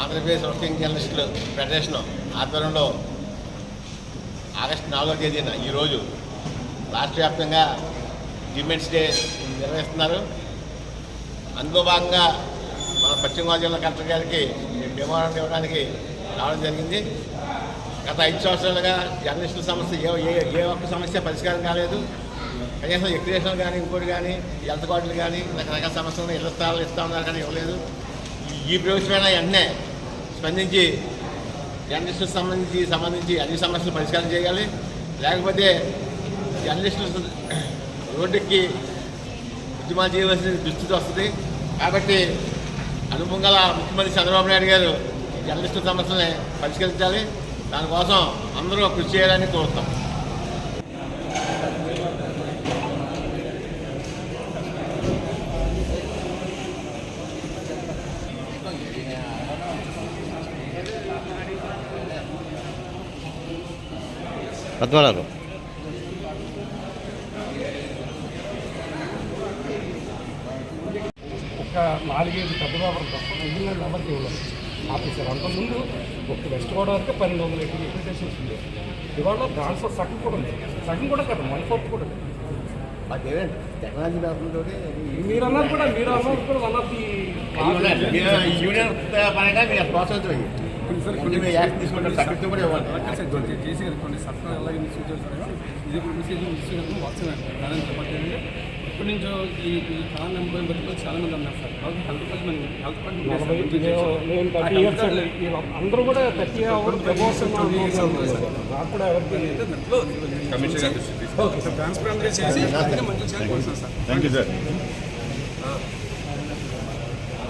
Andhra Pradesh working జర్నలిస్టులు federation ఆధ్వర్యంలో August నాలుగో తేదీన ఈరోజు రాష్ట్ర వ్యాప్తంగా విమెన్స్ డే నిర్వహిస్తున్నారు. అందులో భాగంగా మన పశ్చిమ గోదావరి జిల్లా కలెక్టర్ గారికి మెమోరాండం ఇవ్వడానికి రావడం జరిగింది. గత ఐదు సంవత్సరాలుగా జర్నలిస్టుల సమస్య ఏ ఏ ఏ ఒక్క సమస్య పరిష్కారం కాలేదు. కనీసం ఎక్రియేషన్ కానీ ఇంకోటి కానీ హెల్త్ కార్డులు కానీ రకరకాల సమస్యలు ఇళ్ళ స్థలాలు ఇస్తా ఉన్నారు కానీ ఇవ్వలేదు. ఈ- ఈ వెంటనే స్పందించి జర్నలిస్టులకు సంబంధించి సంబంధించి అన్ని సమస్యలు పరిష్కారం చేయాలి. లేకపోతే జర్నలిస్టులు రోడ్డుకి ఉద్యమాలు చేయవలసిన దుస్థితి వస్తుంది. కాబట్టి అనుభవం గల ముఖ్యమంత్రి చంద్రబాబు నాయుడు గారు జర్నలిస్టుల సమస్యల్ని పరిష్కరించాలి. దానికోసం అందరూ కృషి చేయాలని కోరుతాం. పద్మనాభం. ఒక నాలుగైదు పెద్ద పేపర్లు తప్ప మిగిలిన ఎవరికి ఇవ్వలేదు. ఆఫీసర్ అంతకుముందు ఒక వెస్ట్ గోదావరికి పన్నెండు వందల ఎయిటీ రిప్రజెంటేషన్స్ ఉంది. ఇవాళ దాంట్లో సగం కూడా ఉంది. సగం కూడా కాదు వన్ ఫోర్త్ కూడా ఉంది. టెక్నాలజీ మీరు అన్నది కూడా మీరు అన్నది కూడా వన్ ఆఫ్ ది యూనియన్ పరంగా మీరు ప్రోత్సహించండి మీరు యాక్షన్ తీసుకుంటారు సభ్యత్వం కూడా ఇవ్వండి చేసి కొన్ని సత్వం ఎలా మిస్యూజ్ చేస్తారో ఇది కూడా మిస్యూజ్ మిస్యూజ్ వచ్చాను అదే చెప్పండి ఇప్పటి నుంచో ఈ చాలా మంది ఉన్నారు సార్. హెల్త్ డిపార్ట్మెంట్ హెల్త్ అందరూ కూడా థర్టీ అవర్స్ నాకు కూడా ఎవరికి కమిషన్ ట్రాన్స్పరెంట్గా చేసి మంచిగా చేయాలి సార్. Thank you sir